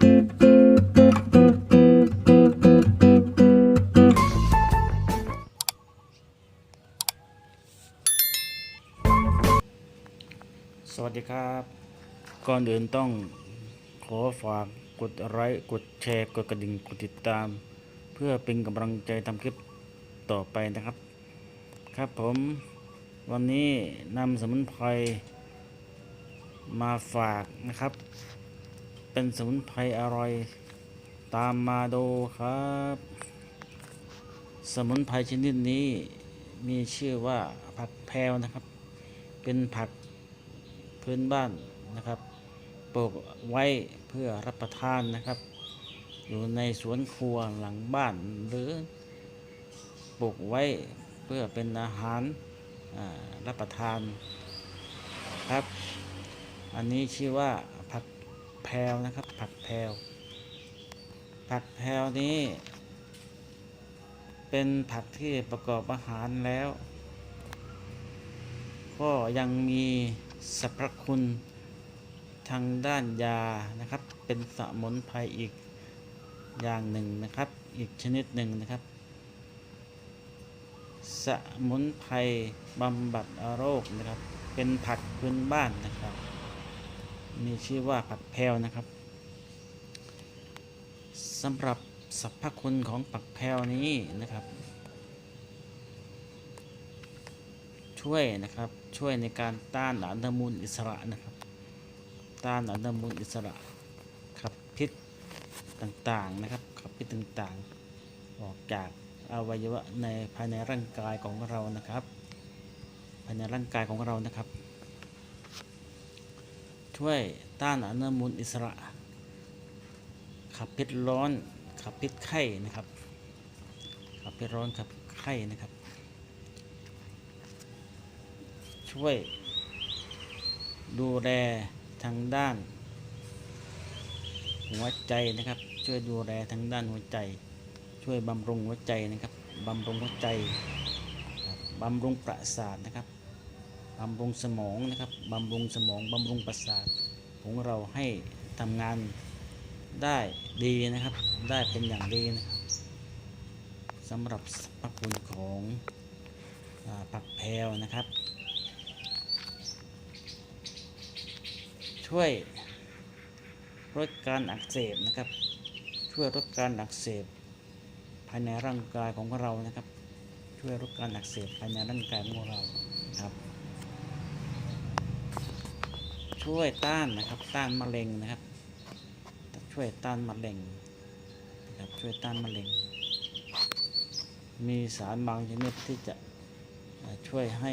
สวัสดีครับ ก่อนอื่นต้องขอฝากกดไลค์กดแชร์กดกระดิ่งกดติดตาม เพื่อเป็นกำลังใจทำคลิปต่อไปนะครับ ครับผมวันนี้นำสมุนไพรมาฝากนะครับ เป็นสมุนไพรอร่อย ตามมาดูครับ สมุนไพรชนิดนี้มีชื่อว่าผักแพรวนะครับ เป็นผักพื้นบ้านนะครับปลูกไว้เพื่อรับประทานนะครับ อยู่ในสวนครัวหลังบ้านหรือปลูกไว้เพื่อเป็นอาหารรับประทานครับ อันนี้ชื่อว่า แพรวนะครับ ผักแพรวผักแพรวนี้ เป็นผักที่ประกอบอาหารแล้ว ก็ยังมีสรรพคุณทางด้านยานะครับ เป็นสมุนไพรอีกอย่างหนึ่งนะครับ อีกชนิดหนึ่งนะครับ สมุนไพรบำบัดโรคนะครับ เป็นผักพื้นบ้านนะครับ มีชื่อว่าผักแพรวนะครับสำหรับสรรพคุณของผักแพรวนี้นะครับ ช่วยนะครับช่วยในการต้านอนุมูลอิสระนะครับ ต้านอนุมูลอิสระขับพิษต่างๆนะครับขับพิษต่างๆ ออกจากอวัยวะในภายในร่างกายของเรานะครับ ภายในร่างกายของเรานะครับ ช่วยต้านอนุมูลอิสระ ขับพิษร้อน ขับพิษไข้นะครับ ขับพิษร้อนขับไข้นะครับ ช่วย ดูแลทางด้าน หัวใจนะครับ ช่วยดูแลทางด้านหัวใจ ช่วยบำรุงหัวใจนะครับบำรุงหัวใจบำรุงประสาทนะครับ บำรุงสมองนะครับบำรุงสมองบำรุงประสาทของเราให้ทำงานได้ดีนะครับ ได้เป็นอย่างดีนะครับสำหรับสรรพคุณของอผักแพรวนะครับ ช่วยลดการอักเสบนะครับ ช่วยลดการอักเสบภายในร่างกายของเรานะครับ ช่วยลดการอักเสบภายในร่างกายของเราครับ ช่วยต้านนะครับ ต้านมะเร็งนะครับช่วยต้านมะเร็งนะครับช่วยต้านมะเร็ง มีสารบางชนิดที่จะช่วยให้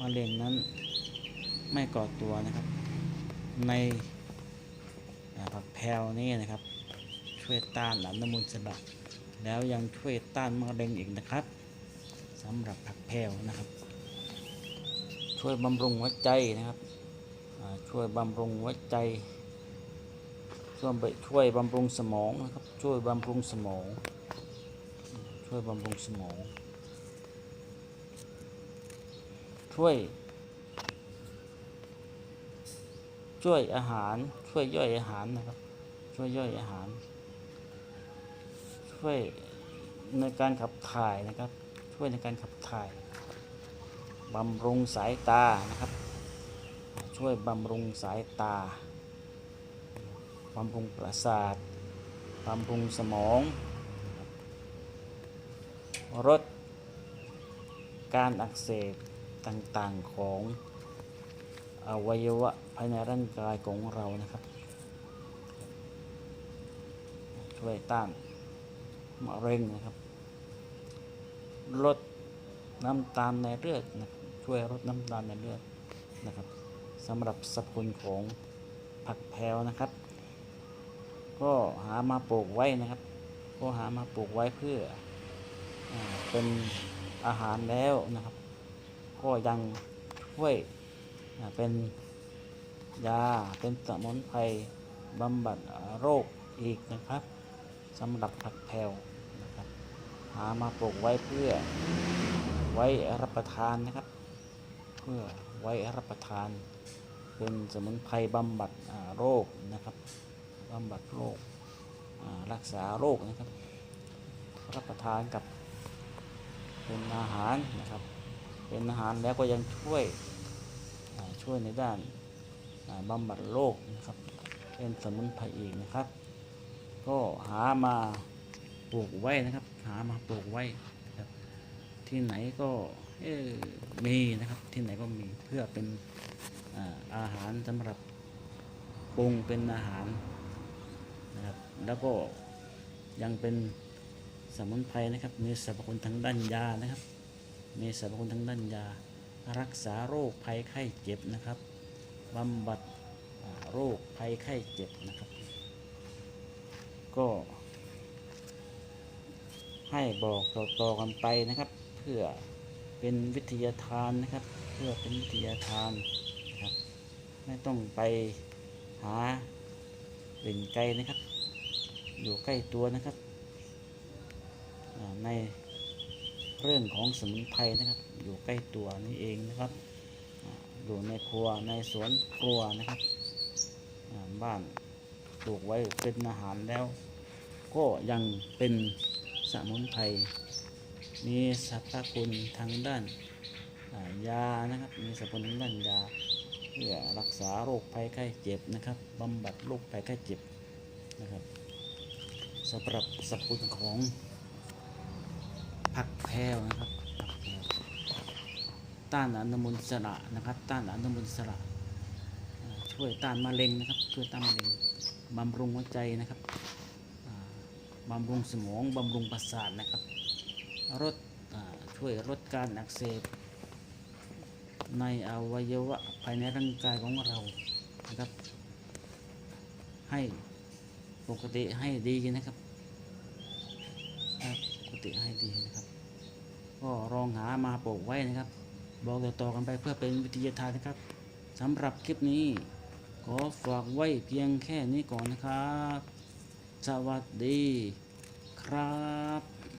มะเร็งนั้นไม่ก่อตัวนะครับ ในผักแพรวนี่นะครับ ช่วยต้านอนุมูลอิสระแล้วยังช่วยต้านมะเร็งอีกนะครับสำหรับผักแพรวนะครับ ช่วยบำรุงหัวใจนะครับ ช่วยบำรุงหัวใจ ช่วยช่วยบำรุงสมองนะครับ ช่วยบำรุงสมอง ช่วยบำรุงสมอง ช่วย ช่วยอาหาร ช่วยย่อยอาหารนะครับ ช่วยย่อยอาหาร ช่วยในการขับถ่ายนะครับ ช่วยในการขับถ่าย บำรุงสายตานะครับ ช่วยบำรุงสายตา บำรุงประสาท บำรุงสมอง ลดการอักเสบต่างๆของอวัยวะภายในร่างกายของเรานะครับ ช่วยต้านมะเร็งนะครับ ลดน้ำตาลในเลือดนะครับช่วยลดน้ำตาลในเลือดนะครับ สำหรับสรรพคุณของผักแพรวนะครับ ก็หามาปลูกไว้นะครับ ก็หามาปลูกไว้เพื่ออเป็นอาหารแล้วนะครับ ก็ยังช่วยเป็นยาเป็นสมุนไพรบำบัดโรคอีกนะครับสำหรับผักแพรวนะครับ หามาปลูกไว้เพื่อไว้รับประทานนะครับ เพื่อไว้รับประทาน เป็นสมุนไพรบำบัดโรคนะครับบำบัดโรครักษาโรคนะครับ รับประทานกับเป็นอาหารนะครับ เป็นอาหารแล้วก็ยังช่วยช่วยในด้านอ่าบำบัดโรคนะครับ เป็นสมุนไพรอีกนะครับ ก็หามาปลูกไว้นะครับ หามาปลูกไว้นะครับ ที่ไหนก็มีนะครับที่ไหนก็มีเพื่อเป็น อาหารสำหรับปรุงเป็นอาหารนะครับแล้วก็ยังเป็นสมุนไพรนะครับ มีสรรพคุณทางด้านยานะครับ มีสรรพคุณทางด้านยา รักษาโรคภัยไข้เจ็บนะครับบำบัดโรคภัยไข้เจ็บนะครับ ก็ให้บอกต่อๆกันไปนะครับ เพื่อเป็นวิทยาทานนะครับ เพื่อเป็นวิทยาทาน ไม่ต้องไปหาเล่นไกลนะครับ อยู่ใกล้ตัวนะครับในเรื่องของสมุนไพรนะครับ อยู่ใกล้ตัวนี่เองนะครับอยู่ในครัวในสวนครัวนะครับบ้านปลูกไว้เป็นอาหารแล้ว ก็ยังเป็นสมุนไพรมีสรรพคุณทางด้านยานะครับ มีสรรพคุณทางด้านยา พื่อรักษาโรคภัยไข้เจ็บนะครับบำบัดโรคภัยไข้เจ็บนะครับสำหรับสรรพคุณของผักแพรวนะครับผักแพรวต้านอนุมูลอิสระนะครับ ต้านอนุมูลอิสระช่วยต้านมะเร็งนะครับช่วยต้านมะเร็งบำรุงหัวใจนะครับบำรุงสมองบำรุงประสาทนะครับลดช่วยลดการอักเสบ ในอวัยวะภายในร่างกายของเรานะครับ ให้ปกติให้ดีนะครับปกติให้ดีนะครับ ก็ลองหามาปลูกไว้นะครับ บอกต่อๆกันไปเพื่อเป็นวิทยาทานนะครับสำหรับคลิปนี้ขอฝากไว้เพียงแค่นี้ก่อนนะครับ สวัสดีครับ